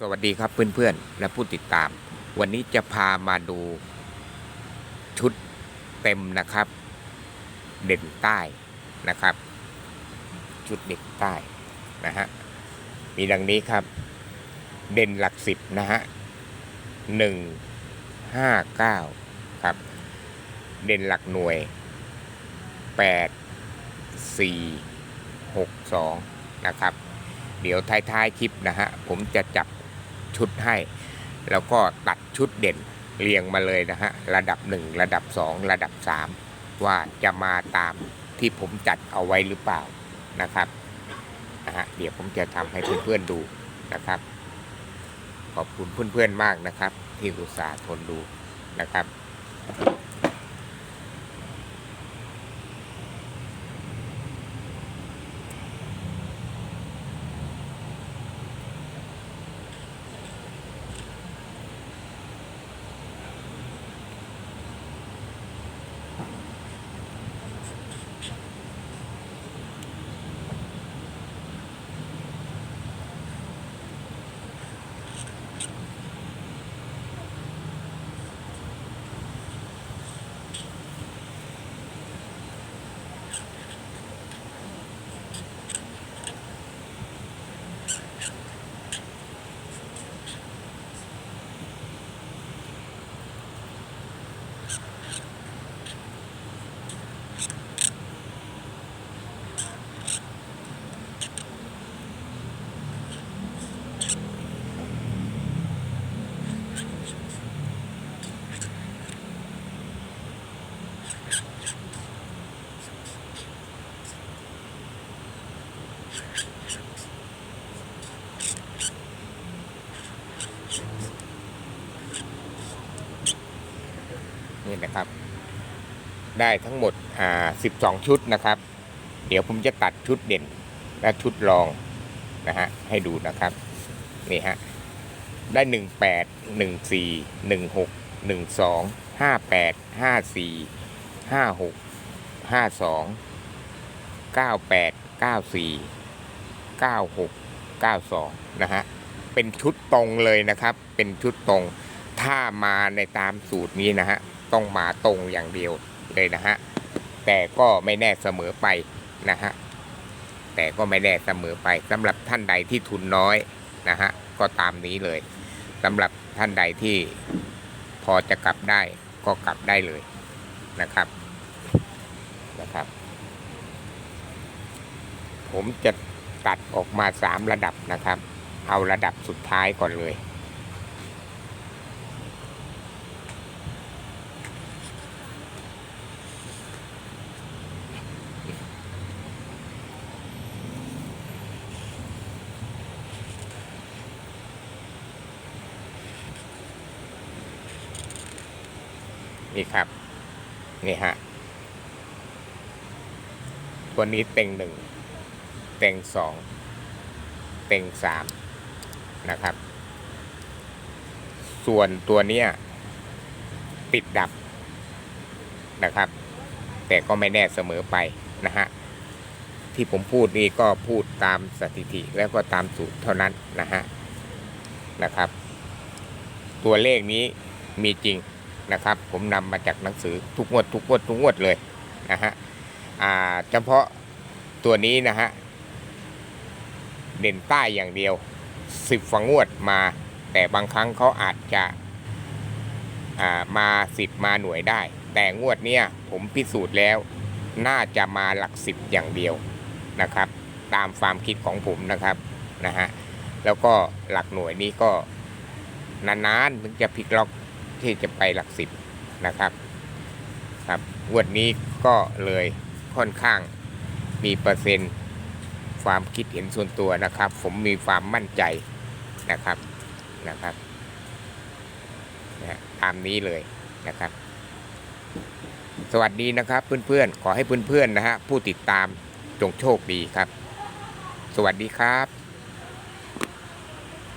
สวัสดีครับเพื่อนๆ และผู้ติดตาม วันนี้จะพามาดูชุดเต็มนะครับ เด่นใต้นะครับ ชุดเด่นใต้นะฮะมีดังนี้ครับ เด่นหลักสิบนะฮะหนึ่งห้าเก้าครับ เด่นหลักหน่วยแปดสี่หกสองนะครับเดี๋ยวท้ายๆคลิปนะฮะ ผมจะจับ ชุดให้ แล้วก็ตัดชุดเด่นเรียงมาเลยนะฮะ ระดับ 1 ระดับ 2 ระดับ 3 ว่าจะมาตามที่ผมจัดเอาไว้หรือเปล่านะครับนะฮะเดี๋ยวผมจะทำให้เพื่อนๆดูนะครับ ขอบคุณเพื่อนๆมากนะครับ ที่อุตส่าห์ทนดูนะครับ นี่นะครับ ได้ทั้งหมดอ่า12 ชุดนะครับ เดี๋ยวผมจะตัดชุดเด่นและชุดรองนะฮะให้ดูนะครับ นี่ฮะ ได้ 18 14 16 12 58 54 56 52 98 94 96 92 นะฮะ เป็นชุดตรงเลยนะครับ เป็นชุดตรง ถ้ามาในตามสูตรนี้นะฮะ ต้องมาตรงอย่างเดียวเลยนะฮะ แต่ก็ไม่แน่เสมอไปนะฮะ แต่ก็ไม่แน่เสมอไปสำหรับท่านใดที่ทุนน้อยนะฮะ ก็ตามนี้เลยสำหรับท่านใดที่พอจะกลับได้ก็กลับได้เลยนะครับนะครับ ผมจะ ตัดออกมาสามระดับนะครับ เอาระดับสุดท้ายก่อนเลย นี่ครับ นี่ฮะ ตัวนี้เต็งหนึ่ง ต็งสองเต็งสามนะครับ ส่วนตัวเนี้ยติดดับนะครับ แต่ก็ไม่แน่เสมอไปนะฮะที่ผมพูดนี่ก็พูดตามสถิติแล้วก็ตามสูตรเท่านั้นนะฮะนะครับ ตัวเลขนี้มีจริงนะครับ ผมนำมาจากหนังสือทุกงวดทุกงวดทุกงวดเลยนะฮะอ่าเฉพาะตัวนี้นะฮะ เด่นใต้อย่างเดียวสิบฝังงวดมา แต่บางครั้งเขาอาจจะามาสิบมาหน่วยได้ แต่งวดเนี้ยผมพิสูจน์แล้ว น่าจะมาหลักสิบอย่างเดียวนะครับ ตามความคิดของผมนะครับนะฮะแล้วก็หลักหน่วยนี้ก็นานๆถึงจะพลิกล็อกที่จะไปหลักสิบนะครับครับงวดนี้ก็เลยค่อนข้างมีเปอร์เซ็นต์ ความคิดเห็นส่วนตัวนะครับ ผมมีความมั่นใจนะครับนะครับนะตามนี้เลยนะครับ สวัสดีนะครับเพื่อนๆ ขอให้เพื่อนๆนะฮะผู้ติดตามจงโชคดีครับ สวัสดีครับ